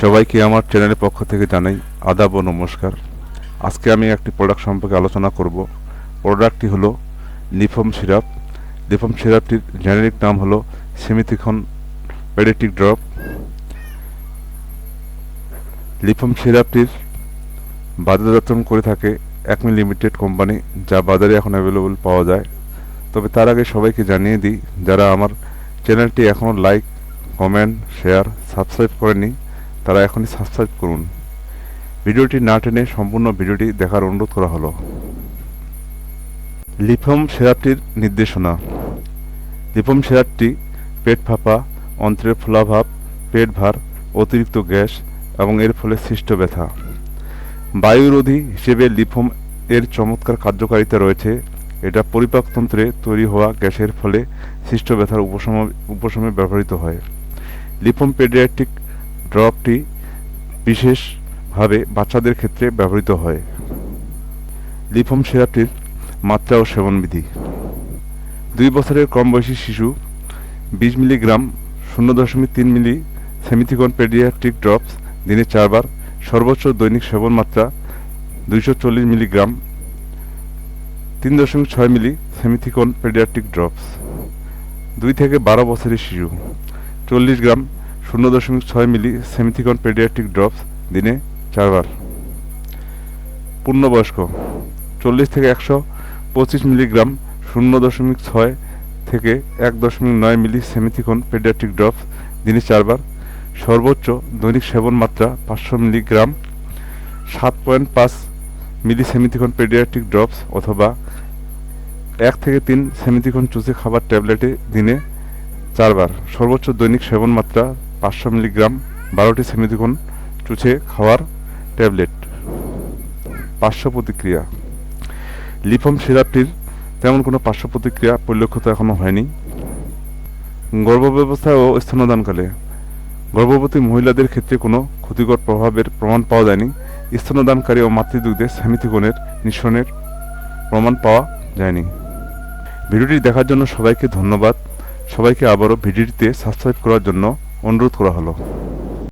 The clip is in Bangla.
সবাইকে আমার চ্যানেলের পক্ষ থেকে জানাই আদাব ও নমস্কার। আজকে আমি একটি প্রোডাক্ট সম্পর্কে আলোচনা করব। প্রোডাক্টটি হলো লিফম সিরাপ। লিফম সিরাপটির জেনেরিক নাম হলো সেমিথিখন পেডেটিক ড্রপ। লিফম সিরাপটির বাজারজাতকরণ করে থাকে একমি লিমিটেড কোম্পানি, যা বাজারে এখন অ্যাভেলেবল পাওয়া যায়। তবে তার আগে সবাইকে জানিয়ে দিই, যারা আমার চ্যানেলটি এখনও লাইক কমেন্ট শেয়ার সাবস্ক্রাইব করেনি তারা এখনই সাবস্ক্রাইব করুন। ভিডিওটি না টেনে সম্পূর্ণ ভিডিওটি দেখার অনুরোধ করা হলো। লিফম সিরাপটির নির্দেশনা। লিফম সিরাপটি পেট ফাঁপা, অন্ত্রের ফোলাভাব, পেট ভার, অতিরিক্ত গ্যাস এবং এর ফলে সৃষ্ট ব্যথা। বায়ুরোধী হিসেবে লিফম এর চমৎকার কার্যকারিতা রয়েছে। এটা পরিপাকতন্ত্রে তৈরি হওয়া গ্যাসের ফলে সৃষ্ট ব্যথার উপশম, উপশমে ব্যবহৃত হয়। লিফম পেডিয়াট্রিক ড্রপটি বিশেষভাবে বাচ্চাদের ক্ষেত্রে ব্যবহৃত হয়। লিফম সিরাপটির মাত্রা ও সেবনবিধি। দুই বছরের কম বয়সী শিশু বিশ মিলিগ্রাম শূন্য দশমিক তিন মিলি সেমিথিকন পেডিয়াট্রিক ড্রপস দিনে চারবার সর্বোচ্চ দৈনিক সেবন মাত্রা দুইশো চল্লিশ মিলিগ্রাম, তিন দশমিক ছয় মিলি সেমিথিকন পেডিয়াট্রিক ড্রপস। দুই থেকে বারো বছরের শিশু চল্লিশ গ্রাম শূন্য দশমিক ছয় মিলি সেমিথিকন পেডিয়াট্রিক ড্রপস দিনে চারবার। পূর্ণবয়স্ক, চল্লিশ থেকে একশো পঁচিশ মিলিগ্রাম শূন্য দশমিক ছয় থেকে এক দশমিক নয় মিলি সেমিথিকন পেডিয়াট্রিক ড্রপস দিনে চারবার। সর্বোচ্চ দৈনিক সেবন মাত্রা পাঁচশো মিলিগ্রাম, সাত পয়েন্ট পাঁচ মিলি সেমিথিকন পেডিয়াট্রিক ড্রপস অথবা এক থেকে তিন সেমিথিকন চুষে খাবার ট্যাবলেটে দিনে চারবার। সর্বোচ্চ দৈনিক সেবন মাত্রা পাঁচশো মিলিগ্রাম বারোটি সেমিথিকন চুষে খাওয়ার ট্যাবলেট। পার্শ্ব প্রতিক্রিয়া লিফম সিরাপটির তেমন কোনো পার্শ্ব প্রতিক্রিয়া পরিলক্ষিত এখনও হয়নি। গর্ভব্যবস্থা ও স্তনদানকালে গর্ভবতী মহিলাদের ক্ষেত্রে কোনো ক্ষতিকর প্রভাবের প্রমাণ পাওয়া যায়নি। স্তনদানকারী ও মাতৃদুগ্ধে সেমিথিকনের নিঃসরণের প্রমাণ পাওয়া যায়নি। ভিডিওটি দেখার জন্য সবাইকে ধন্যবাদ। সবাইকে আবারও ভিডিওটিতে সাবস্ক্রাইব করার জন্য অনুরোধ করা হলো।